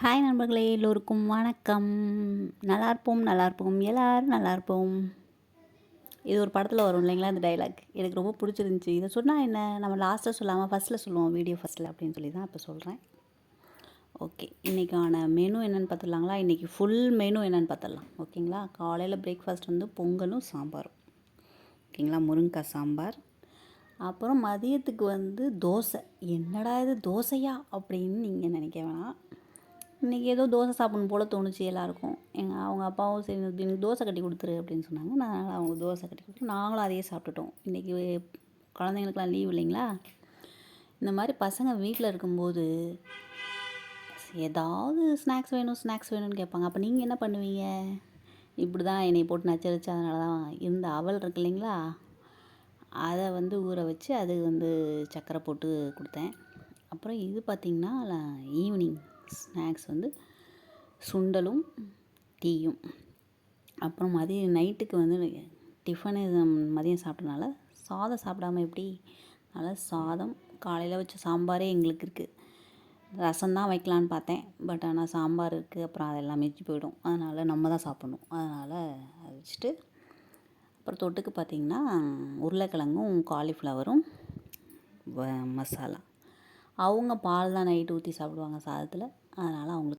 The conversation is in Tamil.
ஹாய் நண்பர்களே எல்லோருக்கும் வணக்கம். நல்லா இருப்போம் நல்லா இருப்போம் எல்லோரும் நல்லா இருப்போம் இது ஒரு படத்தில் வரும் இல்லைங்களா இந்த டைலாக் எனக்கு ரொம்ப பிடிச்சிருந்துச்சி. இதை சொன்னால் என்ன நம்ம லாஸ்ட்டில் சொல்லாமல் ஃபஸ்ட்டில் சொல்லுவோம் வீடியோ ஃபஸ்ட்டில் அப்படின்னு சொல்லி தான் இப்போ சொல்கிறேன் ஓகே இன்றைக்கான மெனு என்னென்னு பார்த்துடலாங்களா? இன்றைக்கி ஃபுல் மெனு என்னென்னு பார்த்துடலாம். ஓகேங்களா? காலையில் பிரேக்ஃபாஸ்ட் வந்து பொங்கலும் சாம்பாரும். ஓகேங்களா? முருங்கைக்காய் சாம்பார். அப்புறம் மதியத்துக்கு வந்து தோசை. என்னடா இது தோசையா அப்படின்னு நீங்கள் நினைக்க வேணாம். இன்றைக்கி ஏதோ தோசை சாப்பிடணும் போல் தோணுச்சு எல்லாருக்கும். எங்கள் அவங்க அப்பாவும் சரி எனக்கு தோசை கட்டி கொடுத்துரு அப்படின்னு சொன்னாங்க. நான் அவங்க தோசை கட்டி கொடுத்து நாங்களும் அதையே சாப்பிட்டுட்டோம். இன்றைக்கி குழந்தைங்களுக்குலாம் லீவ் இல்லைங்களா? இந்த மாதிரி பசங்க வீட்டில் இருக்கும்போது ஏதாவது ஸ்நாக்ஸ் வேணும் ஸ்நாக்ஸ் வேணும்னு கேட்பாங்க. அப்போ நீங்கள் என்ன பண்ணுவீங்க? இப்படி தான் என்னை போட்டு நச்சரிச்சு அதனால தான் இந்த அவல் இருக்கு இல்லைங்களா? அதை வந்து ஊற வச்சு அது வந்து சக்கரை போட்டு கொடுத்தேன். அப்புறம் இது பார்த்திங்கன்னா ஈவினிங் ஸ்நாக்ஸ் வந்து சுண்டலும் டீயும். அப்புறம் மதியம் நைட்டுக்கு வந்து டிஃபனு மதியம் சாப்பிட்டனால சாதம் சாப்பிடாம எப்படி? அதனால் சாதம் காலையில் வச்ச சாம்பாரே எங்களுக்கு இருக்குது ரசம் தான் வைக்கலான்னு பார்த்தேன். பட் ஆனால் சாம்பார் இருக்குது அப்புறம் அதெல்லாம் மிஞ்சி போயிடும். அதனால் நம்ம தான் சாப்பிட்ணும். அதனால் அதை வச்சுட்டு அப்புறம் தொட்டுக்கு பார்த்திங்கன்னா உருளைக்கிழங்கும் காலிஃப்ளவரும் மசாலா. அவங்க பால் தான் நைட்டு ஊற்றி சாப்பிடுவாங்க சாதத்தில். அதனால் அவங்களுக்கு